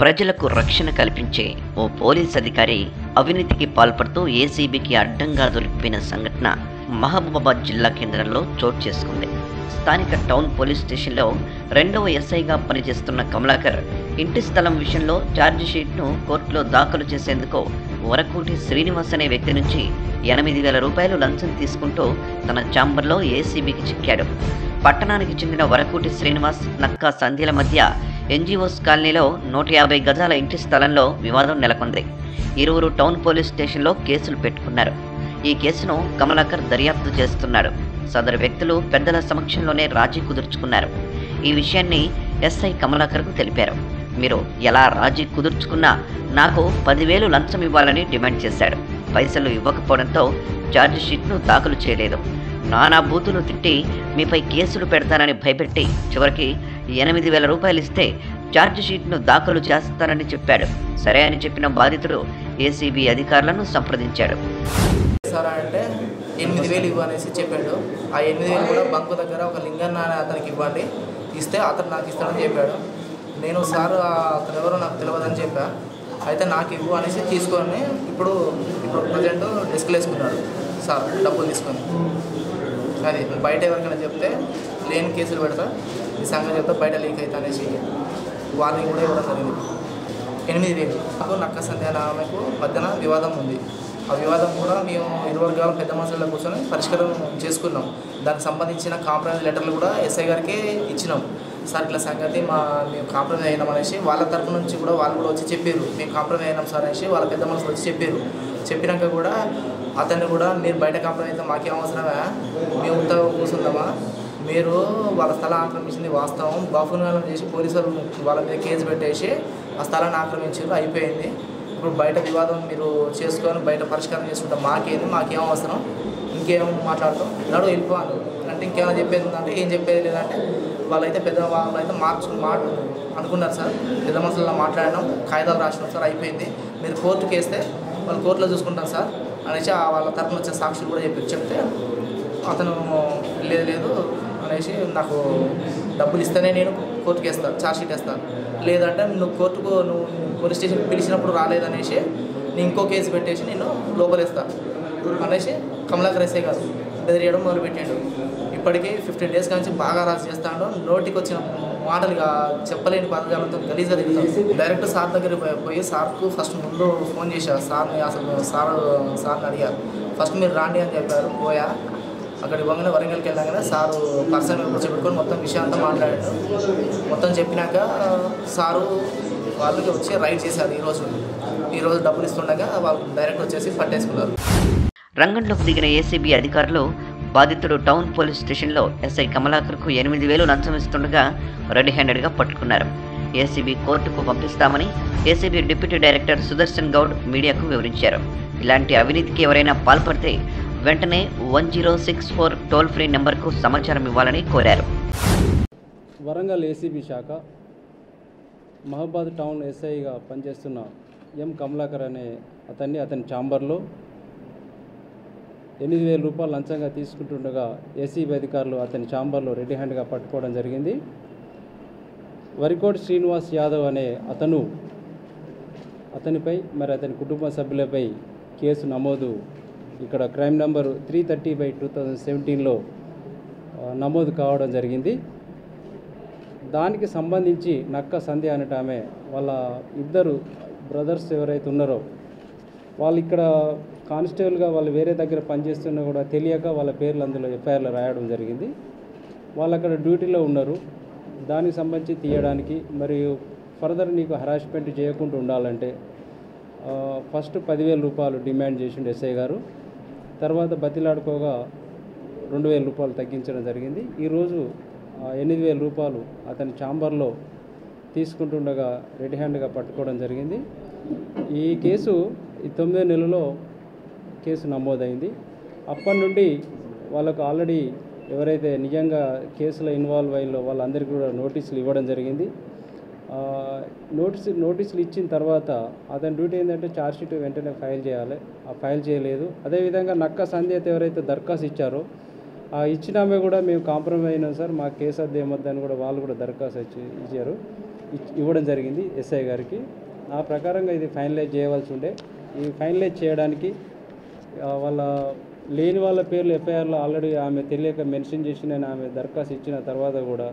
ప్రజలకు రక్షణ కల్పించే ఓ పోలీస్ అధికారి అవినీతికి పాల్పడుతూ ఏసీబీకి అడ్డంగా దొరికిపోయిన సంఘటన మహబూబాబాద్ జిల్లా కేంద్రంలో చోటు చేసుకుంది. స్థానిక టౌన్ పోలీస్ స్టేషన్లో రెండవ ఎస్ఐగా పనిచేస్తున్న కమలాకర్ ఇంటి స్థలం విషయంలో ఛార్జిషీట్ను కోర్టులో దాఖలు చేసేందుకు వరకోటి శ్రీనివాస్ అనే వ్యక్తి నుంచి ఎనిమిది వేల రూపాయలు లంచం తీసుకుంటూ తన ఛాంబర్లో ఏసీబీకి చిక్కాడు. పట్టణానికి చెందిన వరకోటి శ్రీనివాస్ నక్కా సంధ్యల మధ్య ఎన్జిఓస్ కాలనీలో నూట యాభై గజాల ఇంటి స్థలంలో వివాదం నెలకొంది. ఇరువురు టౌన్ పోలీస్ స్టేషన్లో కేసులు పెట్టుకున్నారు. ఈ కేసును కమలాకర్ దర్యాప్తు చేస్తున్నాడు. సదరు వ్యక్తులు పెద్దల సమక్షంలోనే రాజీ కుదుర్చుకున్నారు. ఈ విషయాన్ని ఎస్ఐ కమలాకర్కు తెలిపారు. మీరు ఎలా రాజీ కుదుర్చుకున్నా నాకు పదివేలు లంచం ఇవ్వాలని డిమాండ్ చేశాడు. పైసలు ఇవ్వకపోవడంతో ఛార్జ్ షీట్ను దాఖలు చేయలేదు. నానా బూతులు తిట్టి మీపై కేసులు పెడతానని భయపెట్టి చివరికి ఎనిమిది వేల రూపాయలు ఇస్తే ఛార్జ్ షీట్ను దాఖలు చేస్తానని చెప్పాడు. సరే అని చెప్పిన బాధితుడు ఏసీబీ అధికారులను సంప్రదించాడు. సార్ అంటే ఎనిమిది వేలు ఇవ్వనేసి చెప్పాడు. ఆ ఎనిమిది వేలు కూడా బంకు దగ్గర ఒక లింగన్న అనే అతనికి ఇవ్వండి. ఇస్తే అతను నాకు ఇస్తాడని చెప్పాడు. నేను సార్ అతను ఎవరో నాకు తెలియదని చెప్పా. అయితే నాకు ఇవ్వు అనేసి తీసుకొని ఇప్పుడు ఇప్పుడు ప్రజెంట్ డెస్క్లో వేసుకున్నాడు సార్ డబ్బులు తీసుకొని. అది బయట ఎవరికైనా చెప్తే లేని కేసులు పెడతా ఈ సంగతి చెప్తే బయట లీక్ అవుతా అనేసి వార్నింగ్ కూడా ఇవ్వడం జరిగింది. ఎనిమిది వేలు. నాకు నక్క సంధ్య ఆమెకు మధ్యన వివాదం ఉంది. ఆ వివాదం కూడా మేము ఇరు వర్గాల పెద్ద మనుషుల కూర్చొని పరిష్కారం చేసుకున్నాం. దానికి సంబంధించిన కాంప్రమైజ్ లెటర్లు కూడా ఎస్ఐ గారికి ఇచ్చినాం. సార్ ఇట్లా సంగతి మా మేము కాంప్రమైజ్ అయినాం అనేసి వాళ్ళ తరపు నుంచి కూడా వాళ్ళు కూడా వచ్చి చెప్పారు. మేము కాంప్రమైజ్ అయినాం సార్ అనేసి వాళ్ళ పెద్ద మనుషులు వచ్చి చెప్పారు. చెప్పినాక కూడా అతన్ని కూడా మీరు బయట కంపెనీ అయితే మాకేం అవసరమా? మేము ఉత్తగా కూర్చుందామా మీరు వాళ్ళ స్థలం ఆక్రమించింది వాస్తవం. బఫునాలను చేసి పోలీసులు వాళ్ళ మీద కేసు పెట్టేసి ఆ స్థలాన్ని ఆక్రమించారు. అయిపోయింది. ఇప్పుడు బయట వివాదం మీరు చేసుకొని బయట పరిష్కారం చేసుకుంటాం మాకేంది? మాకేం అవసరం? ఇంకేం మాట్లాడతాం? నడు వెళ్ళిపోవాలి అంటే ఇంకేమైనా చెప్పేది ఉందంటే ఏం చెప్పేది లేదంటే వాళ్ళైతే పెద్ద వాళ్ళు అయితే మార్చు మాట అనుకున్నారు సార్. పెద్ద మనుషుల్లో మాట్లాడినాం కాగితాలు రాసినాం సార్. అయిపోయింది. మీరు కోర్టుకి వేస్తే వాళ్ళు కోర్టులో చూసుకుంటాం సార్. అనేసి ఆ వాళ్ళ తరఫున వచ్చే సాక్షులు కూడా చెప్పి చెప్తే అతను లేదు లేదు అనేసి నాకు డబ్బులు ఇస్తేనే నేను కోర్టుకి వేస్తాను ఛార్జ్షీట్ వేస్తాను లేదంటే నువ్వు కోర్టుకు నువ్వు పోలీస్ స్టేషన్ పిలిచినప్పుడు రాలేదనేసి నేను ఇంకో కేసు పెట్టేసి నేను లోపలేస్తాను అనేసి కమలాకర్ ఎస్ఐ గారు బెదిరియడం మొదలుపెట్టాడు. ఇప్పటికీ ఫిఫ్టీన్ డేస్ నుంచి బాగా రాసి చేస్తాడు. నోటికి వచ్చిన మాటలుగా చెప్పలేని పదజాలంతో గలీజ్గా తిరుగుతాను డైరెక్ట్ సార్ దగ్గరికి పోయి సార్కు ఫస్ట్ ముందు ఫోన్ చేశా. సార్ని అసలు సార్ సార్ని అడిగారు. ఫస్ట్ మీరు రాండి అని చెప్పారు. పోయా. అక్కడికి పోగానే వరంగల్కి వెళ్ళగానే సారు పర్సన్ కూర్చోబెట్టుకొని మొత్తం విషయం అంతా మాట్లాడాడు. మొత్తం చెప్పినాక సారు వాళ్ళకి వచ్చి రైడ్ చేశారు ఈరోజు ఈరోజు డబ్బులు ఇస్తుండగా వాళ్ళు డైరెక్ట్ వచ్చేసి పట్టేసుకున్నారు. రంగంలోకి దిగిన ఏసీబీ అధికారులు బాధితుడు టౌన్ పోలీస్ స్టేషన్లో ఎస్ఐ కమలాకర్కు ఎనిమిది వేలు లంచం ఇస్తుండగా రెడీ హ్యాండెడ్గా పట్టుకున్నారు. ఏసీబీ కోర్టుకు పంపిస్తామని ACB deputy director Sudarshan Goud మీడియాకు వివరించారు. ఇలాంటి అవినీతికి ఎవరైనా పాల్పడితే వెంటనే one zero six four toll free నెంబర్కు సమాచారం ఇవ్వాలని కోరారు. వరంగల్ ఏసీబీ శాఖ మహబాద్ టౌన్ ఎస్ఐగా పనిచేస్తున్న ఎం కమలాకర్ అనే అతన్ని అతని ఛాంబర్లో ఎనిమిది వేల రూపాయలు లంచంగా తీసుకుంటుండగా ఏసీబీ అధికారులు అతని ఛాంబర్లో రెడీ హ్యాండ్గా పట్టుకోవడం జరిగింది. వరికోటి శ్రీనివాస్ యాదవ్ అనే అతను అతనిపై మరి అతని కుటుంబ సభ్యులపై కేసు నమోదు. ఇక్కడ crime number three thirty by two thousand సెవెంటీన్లో నమోదు కావడం జరిగింది. దానికి సంబంధించి నక్క సంధ్య అనేట ఆమె వాళ్ళ ఇద్దరు బ్రదర్స్ ఎవరైతే ఉన్నారో వాళ్ళు ఇక్కడ కానిస్టేబుల్గా వాళ్ళు వేరే దగ్గర పనిచేస్తున్నా కూడా తెలియక వాళ్ళ పేర్లు అందులో ఎఫ్ఐఆర్లో రాయడం జరిగింది. వాళ్ళు అక్కడ డ్యూటీలో ఉన్నారు. దానికి సంబంధించి తీయడానికి మరియు ఫర్దర్ నీకు హరాస్మెంట్ చేయకుండా ఉండాలంటే ఫస్ట్ పదివేల రూపాయలు డిమాండ్ చేసిండు ఎస్ఐ గారు. తర్వాత బతిలాడుకోగా రెండు వేల రూపాయలు తగ్గించడం జరిగింది. ఈరోజు ఎనిమిది వేల రూపాయలు అతని ఛాంబర్లో తీసుకుంటుండగా రెడ్ హ్యాండ్గా పట్టుకోవడం జరిగింది. ఈ కేసు ఈ తొమ్మిదో నెలలో కేసు నమోదైంది. అప్పటి నుండి వాళ్ళకు ఆల్రెడీ ఎవరైతే నిజంగా కేసులో ఇన్వాల్వ్ అయ్యిందో వాళ్ళందరికీ కూడా నోటీసులు ఇవ్వడం జరిగింది. ఆ, నోటీస్ నోటీసులు ఇచ్చిన తర్వాత అతని డ్యూటీ ఏంటంటే ఛార్జ్షీట్ వెంటనే ఫైల్ చేయాలి. ఆ ఫైల్ చేయలేదు. అదేవిధంగా నక్క సంధ్యత ఎవరైతే దరఖాస్తు ఇచ్చారో ఆ ఇచ్చినామే కూడా మేము కాంప్రమైజ్ అయినాం సార్. మా కేసు అద్దె ఏమొద్దని కూడా వాళ్ళు కూడా దరఖాస్తు ఇచ్చి ఇచ్చారు. ఇచ్- ఇవ్వడం జరిగింది ఎస్ఐ గారికి. ఆ ప్రకారంగా ఇది ఫైనలైజ్ చేయవలసి ఉండే. ఈ ఫైనలైజ్ చేయడానికి వాళ్ళ లేని వాళ్ళ పేర్లు ఎఫ్ఐఆర్లో ఆల్రెడీ ఆమె తెలియక మెన్షన్ చేసి నేను ఆమె దరఖాస్తు ఇచ్చిన తర్వాత కూడా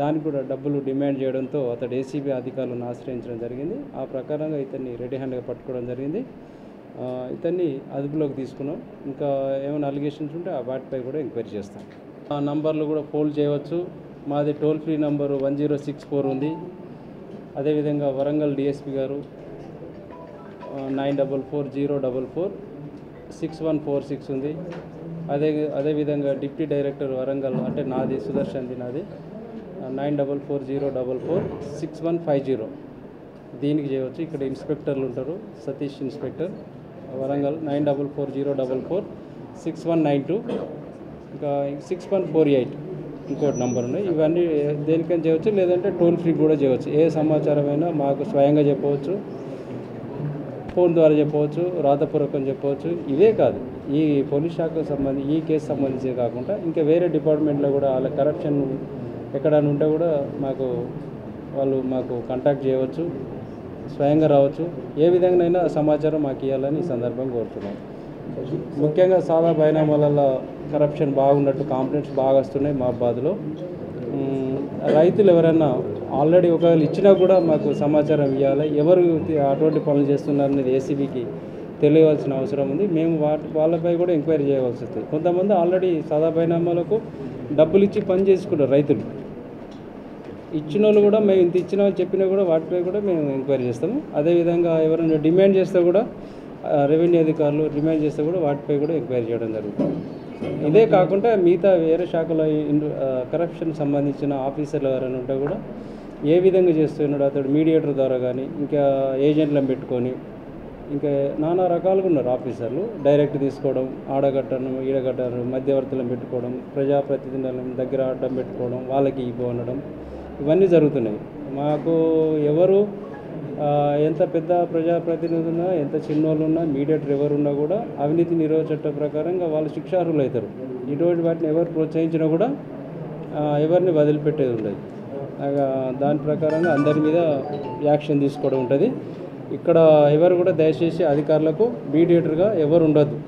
దానికి కూడా డబ్బులు డిమాండ్ చేయడంతో అతడు ఏసీబీ అధికారులను ఆశ్రయించడం జరిగింది. ఆ ప్రకారంగా ఇతన్ని రెడీ హ్యాండ్గా పట్టుకోవడం జరిగింది. ఇతన్ని అదుపులోకి తీసుకున్నాం. ఇంకా ఏమైనా అలిగేషన్స్ ఉంటే ఆ వాటిపై కూడా ఎంక్వైరీ చేస్తాం. ఆ నంబర్లు కూడా ఫోల్డ్ చేయవచ్చు. మాది toll free number one zero six four ఉంది. అదేవిధంగా వరంగల్ డిఎస్పి గారు nine double four zero double four six one four six ఉంది. అదే అదేవిధంగా డిప్యూటీ డైరెక్టర్ వరంగల్ అంటే నాది సుదర్శన్ది నాది. Nine double four zero double four six one five zero. దీనికి చేయవచ్చు. ఇక్కడ ఇన్స్పెక్టర్లు ఉంటారు. Satish inspector. Warangal nine double four zero double four six one nine two. ఇంకా సిక్స్ వన్ ఫోర్ ఎయిట్ ఇంకోటి నంబర్ ఉన్నాయి. ఇవన్నీ దేనికైనా చేయవచ్చు. లేదంటే టోల్ ఫ్రీ కూడా చేయవచ్చు. ఏ సమాచారమైనా మాకు స్వయంగా చెప్పవచ్చు. ఫోన్ ద్వారా చెప్పవచ్చు రాతపూర్వకం చెప్పవచ్చు ఇవే కాదు. ఈ పోలీస్ శాఖకు సంబంధించి ఈ కేసు సంబంధించి కాకుండా ఇంకా వేరే డిపార్ట్మెంట్లో కూడా వాళ్ళ కరప్షన్ ఎక్కడైనా ఉంటే కూడా మాకు వాళ్ళు మాకు కాంటాక్ట్ చేయవచ్చు స్వయంగా రావచ్చు. ఏ విధంగానైనా సమాచారం మాకు ఇవ్వాలని ఈ సందర్భంగా కోరుతున్నాం. ముఖ్యంగా సాదా బైనామాలలో కరప్షన్ బాగున్నట్టు కాంప్లైంట్స్ బాగా వస్తున్నాయి మా బాధలో. రైతులు ఎవరైనా ఆల్రెడీ ఒకవేళ ఇచ్చినా కూడా మాకు సమాచారం ఇవ్వాలి. ఎవరు అటువంటి పనులు చేస్తున్నారు అనేది ఏసీబీకి తెలియవలసిన అవసరం ఉంది. మేము వాటి వాళ్ళపై కూడా ఎంక్వైరీ చేయవలసి వస్తుంది కొంతమంది ఆల్రెడీ సాదా పరిణామాలకు డబ్బులు ఇచ్చి పని చేసుకుంటారు రైతులు. ఇచ్చిన వాళ్ళు కూడా మేము ఇంత ఇచ్చిన వాళ్ళు చెప్పినా కూడా వాటిపై కూడా మేము ఎంక్వైరీ చేస్తాము. అదేవిధంగా ఎవరైనా డిమాండ్ చేస్తే కూడా రెవెన్యూ అధికారులు డిమాండ్ చేస్తే కూడా వాటిపై కూడా ఎంక్వైరీ చేయడం జరుగుతుంది. ఇదే కాకుండా మిగతా వేరే శాఖలో కరప్షన్ సంబంధించిన ఆఫీసర్లు ఎవరైనా ఉంటే కూడా ఏ విధంగా చేస్తున్నాడు అతడు? మీడియేటర్ ద్వారా కానీ ఇంకా ఏజెంట్లను పెట్టుకొని ఇంకా నానా రకాలుగా ఉన్నారు ఆఫీసర్లు. డైరెక్ట్ తీసుకోవడం ఆడగట్టడం ఈడగట్టడం మధ్యవర్తులను పెట్టుకోవడం ప్రజాప్రతినిధులను దగ్గర అడ్డం పెట్టుకోవడం వాళ్ళకి ఇవ్వనడం ఇవన్నీ జరుగుతున్నాయి. మాకు ఎవరు ఎంత పెద్ద ప్రజాప్రతినిధులున్నా ఎంత చిన్నోళ్ళు ఉన్నా మీడియేటర్ ఎవరున్నా కూడా అవినీతి నిరోధ చట్టం ప్రకారంగా వాళ్ళు శిక్షార్హులు అవుతారు ఇటువంటి వాటిని ఎవరు ప్రోత్సహించినా కూడా ఎవరిని వదిలిపెట్టేది ఉండదు. దాని ప్రకారంగా అందరి మీద యాక్షన్ తీసుకోవడం ఉంటుంది. ఇక్కడ ఎవరు కూడా దయచేసి అధికారులకు మీడియేటర్గా ఎవరు ఉండొద్దు.